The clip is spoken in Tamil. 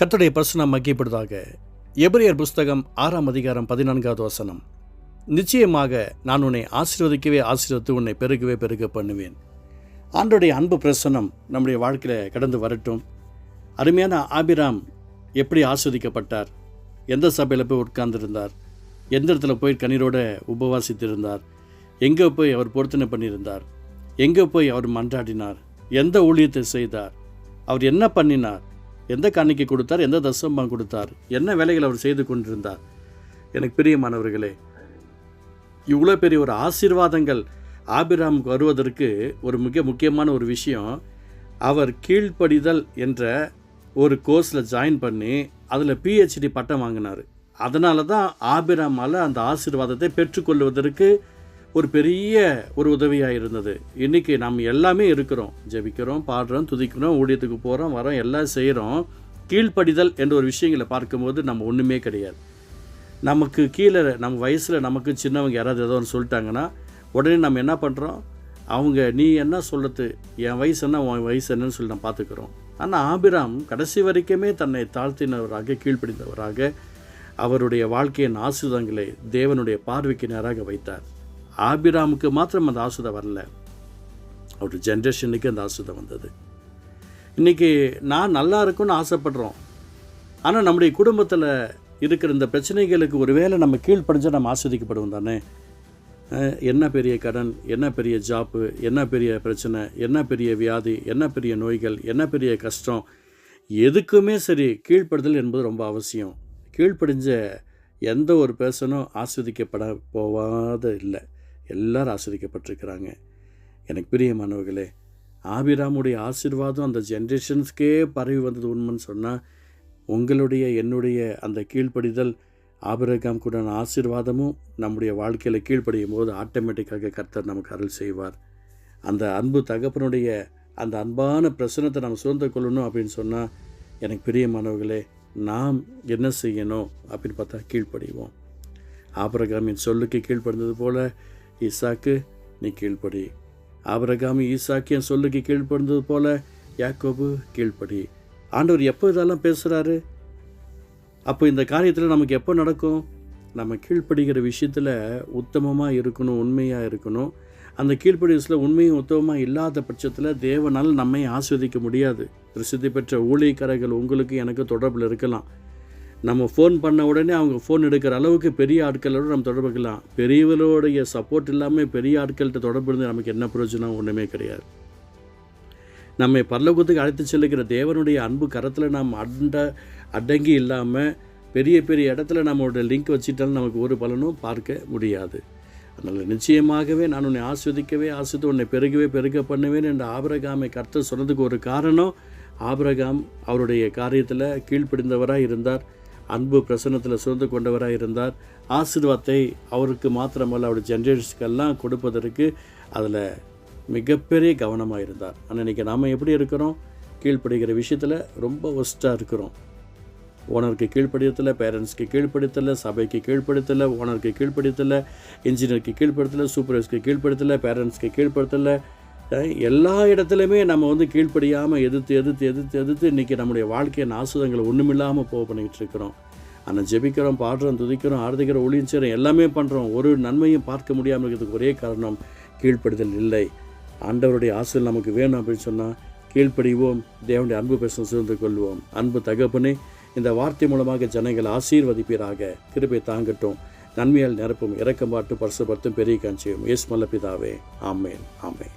கத்துடைய பிரசனம் மகிப்படுதாக எபிரியர் புஸ்தகம் ஆறாம் அதிகாரம் பதினான்காவது வசனம். நிச்சயமாக நான் உன்னை ஆசீர்வதிக்கவே ஆசீர்வதித்து உன்னை பெருகவே பெருக பண்ணுவேன். ஆண்டோடைய அன்பு பிரசனம் நம்முடைய வாழ்க்கையில் கடந்து வரட்டும். அருமையான ஆபிராம் எப்படி ஆஸ்வதிக்கப்பட்டார் எந்த சபையில் போய் உட்கார்ந்திருந்தார்? எந்த இடத்துல போய் கண்ணீரோட உபவாசித்திருந்தார்? எங்கே போய் அவர் பொருத்தனை பண்ணியிருந்தார்? எங்கே போய் அவர் மன்றாடினார்? எந்த ஊழியத்தை செய்தார்? அவர் என்ன பண்ணினார்? எந்த காணிக்கை கொடுத்தார் எந்த தசம்பம் கொடுத்தார் என்ன வேலைகள் அவர் செய்து கொண்டிருந்தார். எனக்கு பிரியமானவர்களே இவ்வளோ பெரிய ஒரு ஆசீர்வாதங்கள் ஆபிராமுக்கு வருவதற்கு ஒரு மிக முக்கியமான ஒரு விஷயம் அவர் கீழ்ப்படிதல் என்ற ஒரு கோர்ஸில் ஜாயின் பண்ணி அதில் பிஹெச்டி பட்டம் வாங்கினார். அதனால தான் ஆபிராமால் அந்த ஆசீர்வாதத்தை பெற்றுக்கொள்வதற்கு ஒரு பெரிய ஒரு உதவியாக இருந்தது. இன்றைக்கி நம்ம எல்லாமே இருக்கிறோம். ஜெபிக்கிறோம் பாடுறோம் துதிக்கிறோம் ஊழியத்துக்கு போகிறோம் வரோம் எல்லாம் செய்கிறோம் கீழ்ப்படிதல் என்ற ஒரு விஷயங்களை பார்க்கும்போது நம்ம ஒன்றுமே கிடையாது. நமக்கு கீழே நம்ம வயசில் நமக்கு சின்னவங்க யாராவது ஏதோ ஒன்று சொல்லிட்டாங்கன்னா உடனே நம்ம என்ன பண்ணுறோம் அவங்க நீ என்ன சொல்கிறது என் வயசு என்ன? உன் வயசு என்னன்னு சொல்லி நம்ம பார்த்துக்கிறோம். ஆனால் ஆபிராம் கடைசி வரைக்குமே தன்னை தாழ்த்தினவராக கீழ்ப்படிந்தவராக அவருடைய வாழ்க்கையின் ஆசுதங்களை தேவனுடைய பார்வைக்கு நேராக வைத்தார். ஆபிராமுக்கு மாத்திரம் அந்த ஆசுதம் வரல. அவர் ஜென்ரேஷனுக்கு அந்த ஆசுதம் வந்தது. இன்றைக்கி நான் நல்லா இருக்கும்னு ஆசைப்படுறோம். ஆனால் நம்முடைய குடும்பத்தில் இருக்கிற இந்த பிரச்சனைகளுக்கு ஒருவேளை நம்ம கீழ்ப்படிஞ்சால் நம்ம ஆஸ்வதிக்கப்படுவோம் தானே? என்ன பெரிய கடன் என்ன பெரிய ஜாப்பு என்ன பெரிய பிரச்சனை என்ன பெரிய வியாதி என்ன பெரிய நோய்கள் என்ன பெரிய கஷ்டம்? எதுக்குமே சரி கீழ்ப்படுதல் என்பது ரொம்ப அவசியம். கீழ்ப்படிஞ்ச எந்த ஒரு பேர்சனும் ஆஸ்வதிக்கப்பட போவாத இல்லை. எல்லாரும் ஆசிரிக்கப்பட்டிருக்கிறாங்க. எனக்கு பிரியமானவர்களே ஆபிராமுடைய ஆசீர்வாதம் அந்த ஜென்ரேஷன்ஸ்க்கே பரவி வந்தது உண்மைன்னு சொன்னால் உங்களுடைய என்னுடைய அந்த கீழ்ப்படிதல் ஆபிரகாம் கூட ஆசீர்வாதமும் நம்முடைய வாழ்க்கையில் கீழ்ப்படியும் போது ஆட்டோமேட்டிக்காக கர்த்தர் நமக்கு அருள் செய்வார். அந்த அன்பு தகப்பனுடைய அந்த அன்பான பிரசனத்தை நம்ம சுதந்திர கொள்ளணும் அப்படின்னு சொன்னால் எனக்கு பிரியமானவர்களே நாம் என்ன செய்யணும் அப்படின்னு பார்த்தா கீழ்ப்படிவோம். ஆபிரகாமின் சொல்லுக்கு கீழ்ப்படிந்தது போல் ஈசாக்கு நீ கீழ்ப்படி. ஆபரகாமி ஈசாக்கு என் சொல்லுக்கு கீழ்ப்படுந்தது போல யாக்கோபு கீழ்ப்படி. ஆண்டவர் எப்போ இதெல்லாம் பேசுகிறாரு அப்போ இந்த காரியத்தில் நமக்கு எப்போ நடக்கும்? நம்ம கீழ்ப்படுகிற விஷயத்தில் உத்தமமாக இருக்கணும் உண்மையாக இருக்கணும். அந்த கீழ்ப்படிசில் உண்மையும் உத்தமமாக இல்லாத பட்சத்தில் தேவனால் நம்மை ஆஸ்வதிக்க முடியாது. பிரசித்தி பெற்ற ஊழியக்காரர்கள் உங்களுக்கு எனக்கு தொடர்பில் இருக்கலாம். நம்ம ஃபோன் பண்ண உடனே அவங்க ஃபோன் எடுக்கிற அளவுக்கு பெரிய ஆட்களோட நம்ம தொடர்புக்கலாம் பெரியவர்களுடைய சப்போர்ட் இல்லாமல் பெரிய ஆட்கள்கிட்ட தொடர்பு இருந்து நமக்கு என்ன பிரயோஜனம்? ஒன்றுமே கிடையாது. நம்மை பரலோகத்துக்கு அழைத்து செல்லுகிற தேவனுடைய அன்பு கரத்தில் நாம் அண்ட அடங்கி இல்லாமல் பெரிய பெரிய இடத்துல நம்மளோட லிங்க் வச்சுட்டாலும் நமக்கு ஒரு பலனும் பார்க்க முடியாது. அதனால் நிச்சயமாகவே நான் உன்னை ஆஸ்வதிக்கவே ஆசித்து உன்னை பெருகவே பெருக பண்ணுவேன் என்ற ஆபரகாமை கர்த்தர் சொன்னதுக்கு ஒரு காரணம் ஆபிரகாம் அவருடைய காரியத்தில் கீழ்ப்படிந்தவராக இருந்தார். அன்பு பிரசன்னத்தில் சுரந்து கொண்டவராக இருந்தார். ஆசீர்வாதத்தை அவருக்கு மாத்திரமல்ல அவருடைய ஜென்ரேஷனுக்கெல்லாம் கொடுப்பதற்கு அதில் மிகப்பெரிய கவனமாக இருந்தார். ஆனால் இன்றைக்கி நாம் எப்படி இருக்கிறோம்? கீழ்ப்படுகிற விஷயத்தில் ரொம்ப ஒஸ்ட்டாக இருக்கிறோம். ஓனருக்கு கீழ்ப்படுத்தலை பேரண்ட்ஸ்க்கு கீழ்ப்படுத்தலை சபைக்கு கீழ்ப்படுத்தலை ஓனருக்கு கீழ்ப்படுத்தலை இன்ஜினியருக்கு கீழ்ப்படுத்தலை சூப்பர்வைஸ்க்கு கீழ்ப்படுத்தலை பேரண்ட்ஸ்க்கு கீழ்ப்படுத்தலை எல்லா இடத்துலையுமே நம்ம வந்து கீழ்ப்படியாமல் எதிர்த்து எதிர்த்து எதிர்த்து எதிர்த்து இன்றைக்கி நம்முடைய வாழ்க்கையின் ஆசுதங்களை ஒன்றுமில்லாமல் போக பண்ணிக்கிட்டு இருக்கிறோம். ஆனால் ஜெபிக்கிறோம் பாடுறோம் துதிக்கிறோம் ஆர்திக்கிறோம் ஒளியும் செய்கிறோம் எல்லாமே பண்ணுறோம் ஒரு நன்மையும் பார்க்க முடியாமல் இருக்கிறதுக்கு ஒரே காரணம் கீழ்ப்படுதல் இல்லை. ஆண்டவருடைய ஆசை நமக்கு வேணும் அப்படின்னு சொன்னால் கீழ்ப்படிவோம் தேவனுடைய அன்பு பேச சேர்ந்து கொள்வோம். அன்பு தகப்பனே இந்த வார்த்தை மூலமாக ஜனங்கள் ஆசீர்வதிப்பீராக. கிருபை தாங்கட்டும். நன்மையால் நிரப்பும் இறக்கம்பாட்டு பரிசுபடுத்தும் பெரிய காஞ்சியும் இயேசு மல்ல பிதாவே. ஆமேன் ஆமேன்.